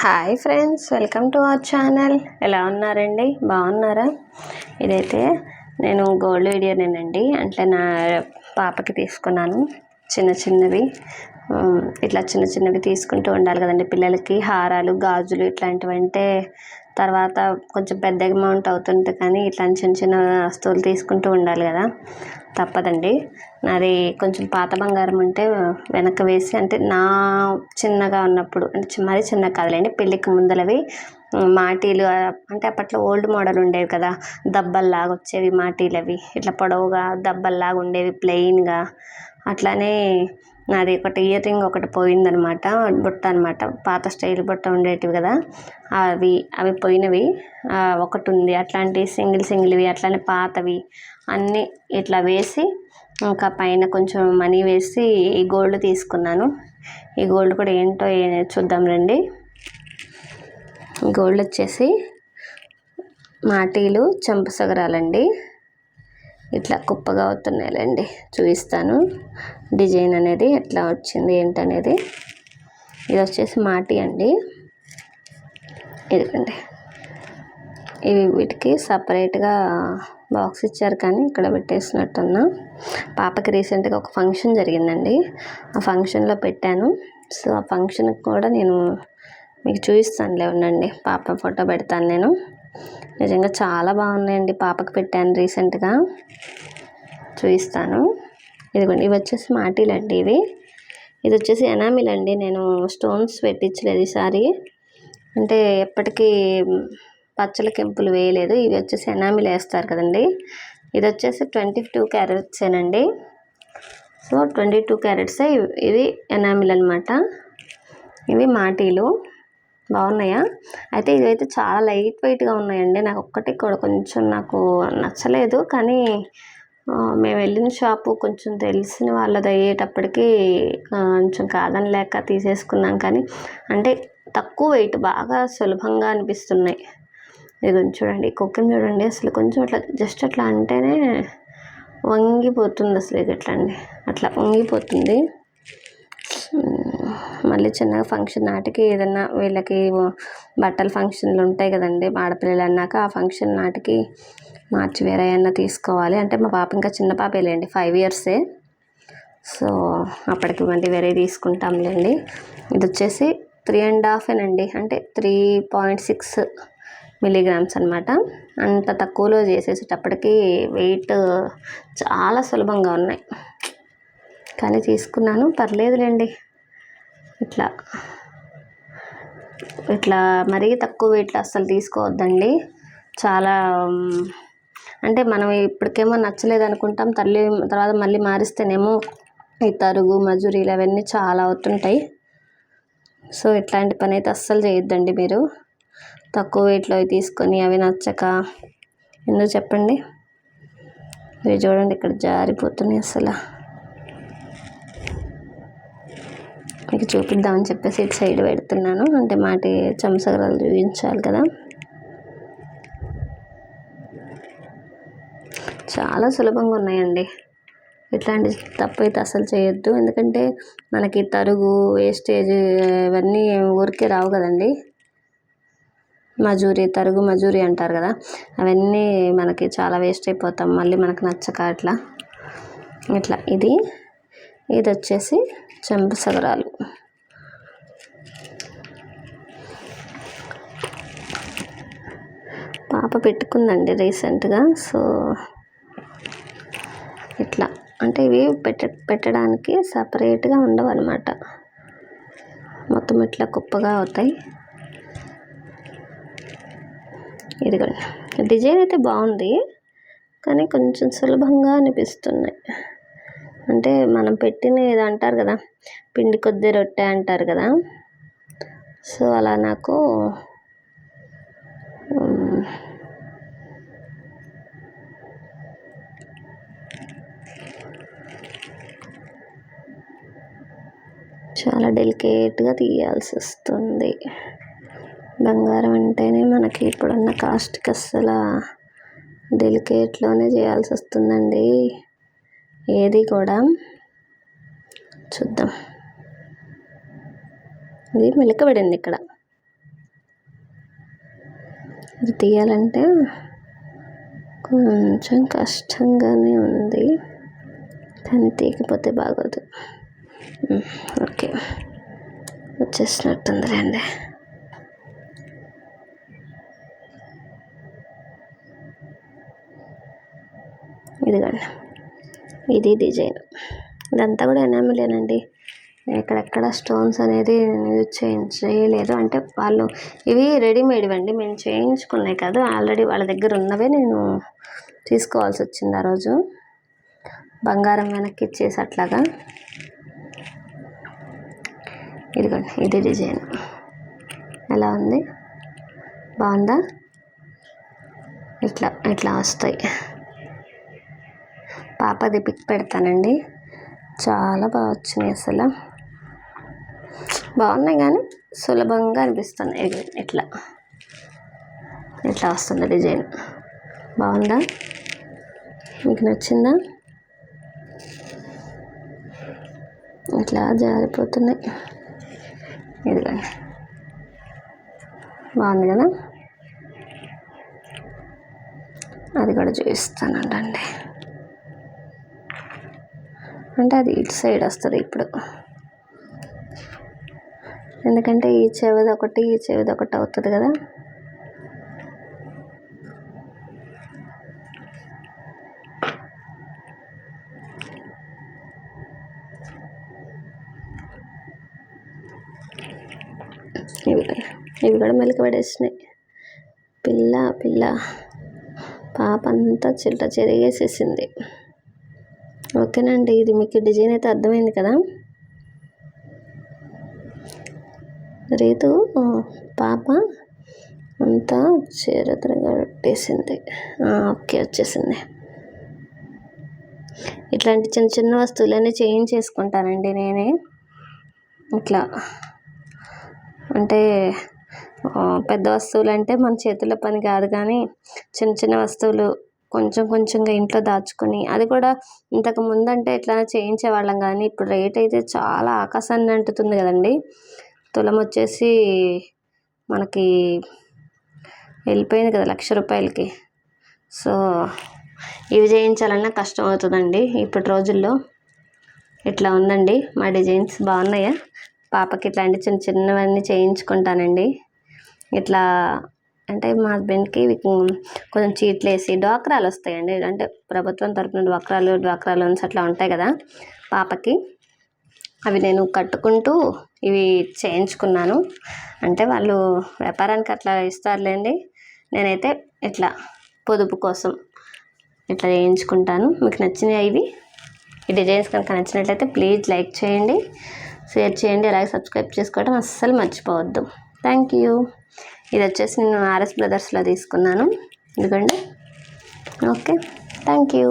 Hi friends welcome to our channel ఎలా ఉన్నారండి? బాగున్నారా? ఇదైతే నేను గోల్డ్ వీడియోనేనండి. అంటే నా పాపకి తీసుకున్నాను. చిన్న చిన్నవి. ఇట్లా చిన్న చిన్నవి తీసుకుంటూ ఉండాలి కదండి పిల్లలకి. హారాలు గాజులు ఇట్లాంటివి అంటే తర్వాత కొంచెం పెద్ద అమౌంట్ అవుతుంది కానీ ఇట్లాంటి చిన్న చిన్న వస్తువులు తీసుకుంటూ ఉండాలి కదా. తప్పదండి. నాది కొంచెం పాత బంగారం ఉంటే వెనక వేసి అంటే నా చిన్నగా ఉన్నప్పుడు అంటే మరీ చిన్న కాదులేండి పెళ్ళికి ముందలవి మాటీలు అంటే అప్పట్లో ఓల్డ్ మోడల్ ఉండేవి కదా దబ్బల్లాగా వచ్చేవి మాటీలు అవి ఇట్లా పొడవుగా దబ్బల్లాగా ఉండేవి ప్లెయిన్గా. అట్లానే నాది ఒకటి ఇయర్ రింగ్ ఒకటి పోయిందనమాట బుట్ట అనమాట. పాత స్టైల్ బుట్ట ఉండేటివి కదా. అవి అవి పోయినవి. ఒకటి ఉంది. అట్లాంటి సింగిల్ సింగిల్వి అట్లానే పాతవి. అన్నీ ఇట్లా వేసి ఇంకా పైన కొంచెం మనీ వేసి ఈ గోల్డ్ తీసుకున్నాను. ఈ గోల్డ్ కూడా ఏంటో చూద్దాం రండి. గోల్డ్ వచ్చేసి మాటీలు చంపసగరాలండి ఇట్లా కుప్పగా అవుతున్నాయిలేండి. చూపిస్తాను. డిజైన్ అనేది ఎట్లా వచ్చింది ఏంటనేది. ఇది వచ్చేసి మాటి అండి. ఇదిగండి. ఇవి వీటికి సపరేట్గా బాక్స్ ఇచ్చారు కానీ ఇక్కడ పెట్టేసినట్టున్నా. పాపకి రీసెంట్గా ఒక ఫంక్షన్ జరిగిందండి. ఆ ఫంక్షన్లో పెట్టాను. సో ఆ ఫంక్షన్కి కూడా నేను మీకు చూపిస్తానులే ఉండండి. పాప ఫోటో పెడతాను నేను. నిజంగా చాలా బాగున్నాయండి పాపకు పెట్టాను రీసెంట్గా. చూపిస్తాను. ఇదిగోండి ఇవి వచ్చేసి మాటీలు అండి ఇవి. ఇది వచ్చేసి ఎనామిల్ అండి. నేను స్టోన్స్ పెట్టించలేదు ఈసారి. అంటే ఎప్పటికీ పచ్చల కెంపులు వేయలేదు. ఇవి వచ్చేసి ఎనామిల్ వేస్తారు కదండి. ఇది వచ్చేసి ట్వంటీ టూ క్యారెట్సేనండి. సో ట్వంటీ టూ క్యారెట్సే ఇవి- ఎనామిల్ అనమాట ఇవి మాటీలు. బాగున్నాయా? అయితే ఇవైతే చాలా లైట్ వెయిట్గా ఉన్నాయండి. నాకు ఒక్కటి కూడా కొంచెం నాకు నచ్చలేదు. కానీ మేము వెళ్ళిన షాపు కొంచెం తెలిసిన వాళ్ళది అయ్యేటప్పటికి కొంచెం కాదని లేక తీసేసుకున్నాం కానీ అంటే తక్కువ వెయిట్ బాగా సులభంగా అనిపిస్తున్నాయి. ఇది కొంచెం చూడండి కుక్కని చూడండి అసలు కొంచెం అట్లా జస్ట్ అట్లా అంటేనే వంగిపోతుంది అసలు ఇది ఎట్లా అండి. అట్లా వంగిపోతుంది. మళ్ళీ చిన్నగా ఫంక్షన్ నాటికి ఏదన్నా వీళ్ళకి బట్టల ఫంక్షన్లు ఉంటాయి కదండి ఆడపిల్లలు అన్నాక ఆ ఫంక్షన్ నాటికి మార్చి వేరే అయినా తీసుకోవాలి. అంటే మా పాప ఇంకా చిన్న పాపేలేండి ఫైవ్ ఇయర్సే సో అప్పటికి మళ్ళీ వేరే తీసుకుంటాంలేండి. ఇది వచ్చేసి త్రీ అండ్ హాఫ్ అండి అంటే త్రీ పాయింట్ సిక్స్ మిలీగ్రామ్స్ అనమాట అంత తక్కువలో చేసేసేటప్పటికి వెయిట్ చాలా సులభంగా ఉన్నాయి. కానీ తీసుకున్నాను పర్లేదులేండి. ఇట్లా. ఇట్లా మరీ తక్కువ వెయిట్లో అస్సలు తీసుకోవద్దండి. చాలా అంటే మనం ఇప్పటికేమో నచ్చలేదు అనుకుంటాం. తల్లి తర్వాత మళ్ళీ మారిస్తేనేమో ఈ తరుగు మజూరీలు అవన్నీ చాలా అవుతుంటాయి. సో ఇట్లాంటి పని అయితే అస్సలు చేయొద్దండి మీరు. తక్కువ వెయిట్లో అవి తీసుకొని అవి నచ్చక ఎందుకు చెప్పండి? మీరు చూడండి ఇక్కడ జారిపోతున్నాయి అసలు మీకు చూపిద్దామని చెప్పేసి ఇటు సైడ్ పెడుతున్నాను. అంటే మాటి చెంచగరాలు చూపించాలి కదా. చాలా సులభంగా ఉన్నాయండి. ఇట్లాంటి తప్పు అయితే అసలు చేయొద్దు. ఎందుకంటే మనకి తరుగు వేస్టేజ్ ఇవన్నీ ఊరికే రావు కదండి. మజూరి తరుగు మజూరి అంటారు కదా. అవన్నీ మనకి చాలా వేస్ట్ అయిపోతాం. మళ్ళీ మనకు నచ్చక అట్లా. ఇట్లా ఇది. ఇది వచ్చేసి చెంపసగరాలు పాప పెట్టుకుందండి రీసెంట్గా సో ఇట్లా. అంటే ఇవి పెట్ట పెట్టడానికి సపరేట్గా ఉండవు అనమాట మొత్తం ఇట్లా కుప్పగా అవుతాయి. ఇదిగోండి. డిజైన్ అయితే బాగుంది కానీ కొంచెం సులభంగా అనిపిస్తున్నాయి. అంటే మనం పెట్టిన ఏదో అంటారు కదా పిండి కొద్ది రొట్టె అంటారు కదా. సో అలా నాకు చాలా డెలికేట్గా తీయాల్సి వస్తుంది. బంగారం అంటేనే మనకి ఇప్పుడున్న కాస్ట్కి అస్సలు డెలికేట్లోనే చేయాల్సి వస్తుందండి. ఏది కూడా చూద్దాం. ఇది మెలకబడింది ఇక్కడ. ఇది తీయాలంటే కొంచెం కష్టంగానే ఉంది కానీ తీయకపోతే బాగోదు. ఓకే. వచ్చేసినట్టుంది రండి. ఇదిగోండి. ఇది డిజైన్. ఇదంతా కూడా ఎనామిలేనండి ఎక్కడెక్కడ స్టోన్స్ అనేది యూజ్ చేయలేదు. అంటే వాళ్ళు ఇవి రెడీమేడ్ అండి మేము చేయించుకున్నాయి కాదు. ఆల్రెడీ వాళ్ళ దగ్గర ఉన్నవే నేను తీసుకోవాల్సి వచ్చింది ఆ రోజు. బంగారం వెనక్కి ఇచ్చేసి అట్లాగా. ఇదిగోండి ఇది డిజైన్. ఎలా ఉంది? బాగుందా? ఇట్లా ఇట్లా వస్తాయి. పాపది పిక్ పెడతానండి. చాలా బాగా వచ్చినాయి అసలు. బాగున్నాయి కానీ సులభంగా అనిపిస్తున్నాయి. ఇట్లా. ఇట్లా వస్తుంది డిజైన్. బాగుందా? మీకు నచ్చిందా? ఇట్లా జారిపోతున్నాయి. ఇదిగోండి. బాగుంది కదా? అది కూడా చూపిస్తానండి అంటే అది ఇటు సైడ్ వస్తుంది ఇప్పుడు. ఎందుకంటే ఈ చెవిది ఒకటి ఈ చెవిది ఒకటి అవుతుంది కదా. ఇవి కూడా ఇవి కూడా మెలక పడేసినాయి. పిల్ల పిల్ల. పాప అంతా చిల్ట చెరిగేసేసింది. ఓకేనండి ఇది మీకు డిజైన్ అయితే అర్థమైంది కదా? రీతు పాప అంతా చీరతరగా పెట్టేసింది ఓకే వచ్చేసింది. ఇట్లాంటి చిన్న చిన్న వస్తువులన్నీ చేయించేసుకుంటానండి నేనే. ఇట్లా అంటే పెద్ద వస్తువులు అంటే మన చేతుల పని కాదు కానీ చిన్న చిన్న వస్తువులు కొంచెం కొంచెంగా ఇంట్లో దాచుకొని అది కూడా ఇంతకు ముందు అంటే ఇట్లా చేయించేవాళ్ళం కానీ ఇప్పుడు రేట్ అయితే చాలా ఆకాశాన్ని అంటుతుంది కదండి. తులం వచ్చేసి మనకి వెళ్ళిపోయింది కదా లక్ష రూపాయలకి. సో ఇవి చేయించాలన్నా కష్టం అవుతుందండి ఇప్పటి రోజుల్లో. ఇట్లా ఉందండి. మా డిజైన్స్ బాగున్నాయా? పాపకి ఇట్లాంటి చిన్న చిన్నవన్నీ చేయించుకుంటానండి. ఇట్లా అంటే మా హస్బెండ్కి కొంచెం చీట్లు వేసి డ్వాక్రాలు వస్తాయండి. అంటే ప్రభుత్వం తరపున డ్వాక్రాలు డ్వాక్రా లోన్స్ అట్లా ఉంటాయి కదా పాపకి. అవి నేను కట్టుకుంటూ ఇవి చేయించుకున్నాను. అంటే వాళ్ళు వ్యాపారానికి అట్లా ఇస్తారులేండి. నేనైతే ఇట్లా పొదుపు కోసం ఇట్లా చేయించుకుంటాను. మీకు నచ్చినాయి ఇవి. ఈ డిజైన్స్ కనుక నచ్చినట్లయితే ప్లీజ్ లైక్ చేయండి షేర్ చేయండి అలాగే సబ్స్క్రైబ్ చేసుకోవడం అస్సలు మర్చిపోవద్దు. Thank you. ఇది వచ్చేసి నేను ఆర్ఎస్ బ్రదర్స్లో తీసుకున్నాను. ఎందుకండి ఓకే థ్యాంక్ యూ